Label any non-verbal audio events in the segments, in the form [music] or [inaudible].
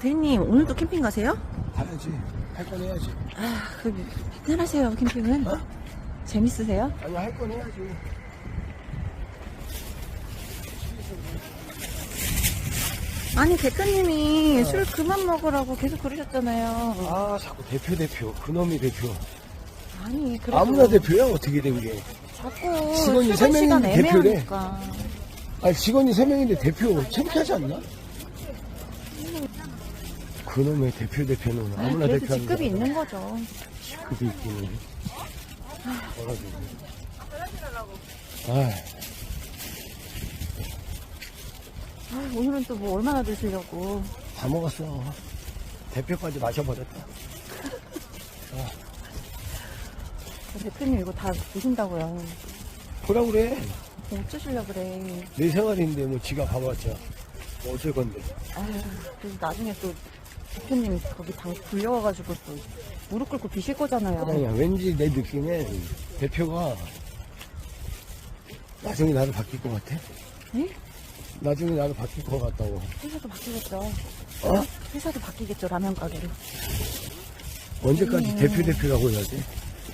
대리님, 오늘도 캠핑 가세요? 가야지. 할 건 해야지. 아, 그, 편하세요, 캠핑은? 어? 재밌으세요? 아니, 할 건 해야지. 아니, 대표님이 술 그만 먹으라고 계속 그러셨잖아요. 아, 자꾸 대표, 대표. 그놈이 대표. 아니, 그래도 아무나 대표야, 어떻게 된 게. 자꾸 직원이 세 명인데 대표래. 애매하니까. 아니, 직원이 세 명인데 대표 창피하지 않나? 그놈의 대표, 대표는 아, 아무나 그래도 대표하는 직급이. 있는 거죠. 직급이 있기는. 뭐라고. 아, 아, 오늘은 또 뭐 얼마나 드시려고. 다 먹었어. 대표까지 마셔버렸다. 대표님 이거 다 드신다고요. 뭐라 그래? 어쩌시려 그래. 내 생활인데 뭐 지가 가봤자 뭐 어쩔 건데. 아유, 그래서 나중에 또 대표님 거기 당 불려와가지고 또 무릎 꿇고 비실 거잖아요. 아니야, 왠지 내 느낌에 대표가 나중에 나를 바뀔 것 같아. 네? 나중에 나를 바뀔 것 같다고. 회사도 바뀌겠죠. 어? 회사도 바뀌겠죠, 라면 가게로. 언제까지 음. 대표 대표라고 해야 돼?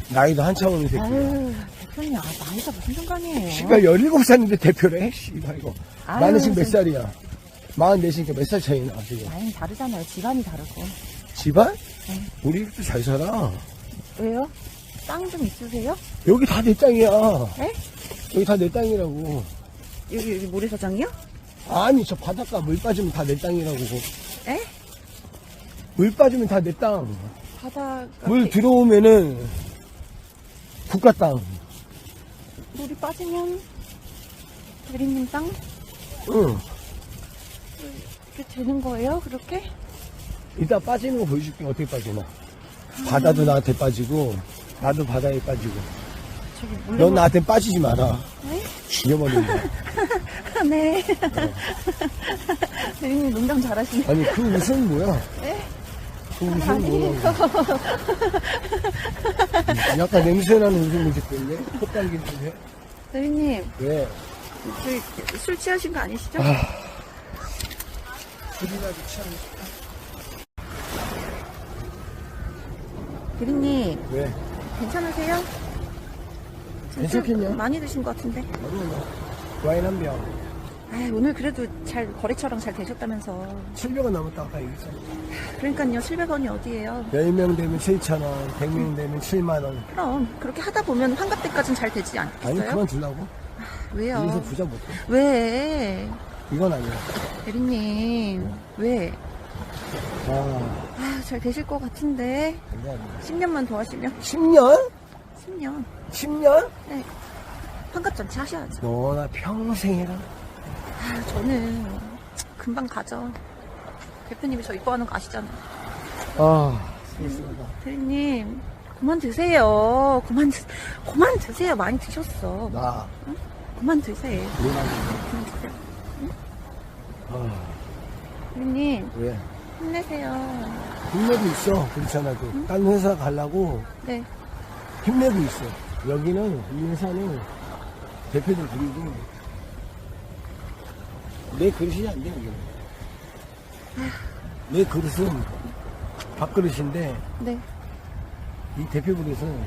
나이도 한참 어린 새끼야. 아유, 대표님, 아, 나이가 무슨 상관이에요? 씨발 17살인데 대표래? 씨발 이거. 아유, 나는 지금 몇 진짜. 살이야? 44이니까 몇 살 차이 나 지금. 나이는 다르잖아요. 집안이 다르고. 집안? 네. 우리 집도 잘 살아. 왜요? 땅 좀 있으세요? 여기 다 내 땅이야. 에? 여기 다 내 땅이라고. 여기, 여기 모래사장이요? 아니 저 바닷가 물 빠지면 다 내 땅이라고. 에? 물 빠지면 다 내 땅. 바다가. 물 들어오면은 국가 땅. 물이 빠지면 대리님 땅? 응. 그렇게 되는 거예요? 그렇게? 이따 빠지는 거 보여줄게. 어떻게 빠지나. 바다도 나한테 빠지고, 나도 바다에 빠지고. 저기 물론. 넌 나한테 빠지지 마라. 네? 죽여버린다. [laughs] 네. 대리님 농담 잘하시네. 아니, 그 웃음 뭐야? 네? 그 웃음 뭐야? 약간 냄새나는 웃음을 짓고 있네? 콧당기는데? 대리님, 왜? 저기 술 취하신 거 아니시죠? 아. 술이라도 취하는 대리님, 왜? 괜찮으세요? 술 괜찮겠냐? 많이 드신 것 같은데. 어려워. 와인 한 병. 아 오늘 그래도 잘 거래처랑 잘 되셨다면서. 700원 남았다 아까 얘기했잖아. 그러니까요, 700원이 어디예요? 10명 되면 7,000원, 100명 되면 7만 원. 그럼 그렇게 하다 보면 환갑 때까지는 잘 되지 아니, 않겠어요? 그만 두려고? 왜요? 여기서 부자 못해. 왜? 이건 아니야. 대리님, 왜? 아, 아, 잘 되실 것 같은데. 그게 아니야. 10년만 더 하시면? 10년? 10년. 10년? 네. 환갑잔치 하셔야죠. 너나 평생 해라. 아, 저는 금방 가죠. 대표님이 저 이뻐하는 거 아시잖아요. 아, 스트레스받아. 대리님, 그만 드세요. 그만, 드, 그만 드세요. 많이 드셨어. 나, 그만 드세요. 그만 드세요. 아, 대리 님, 왜? 힘내세요. 힘내고 있어. 그렇지 않아도. 딴 회사 가려고 네. 힘내고 있어. 여기는, 이 회사는 대표들 그리고 내 그릇이 안 돼, 여기는. 내 그릇은 밥그릇인데, 네. 이 대표 그릇은,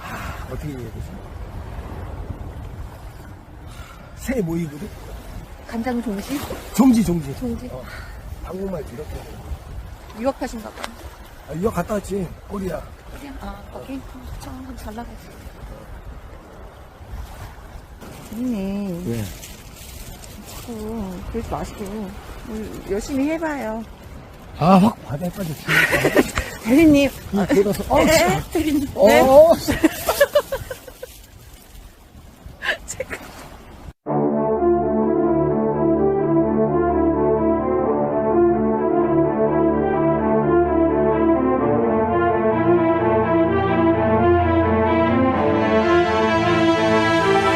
아, 어떻게 해야 되지? 새 모이 그릇? 간장 종지? 종지, 종지. 종지. 어, 한국말 이렇게. 유학하신가 봐. 아, 이거 갔다 왔지, 코리아. 그냥, 아, 거기? 참, 잘 나갔어. 대리님, 왜? 자꾸 그러지 마시고, 음, 열심히 해봐요. 아, 확 바다에 빠졌지. [laughs] 대리님, 이 돌아서, 어, 네, 참. 대리님. 어, 네. 어,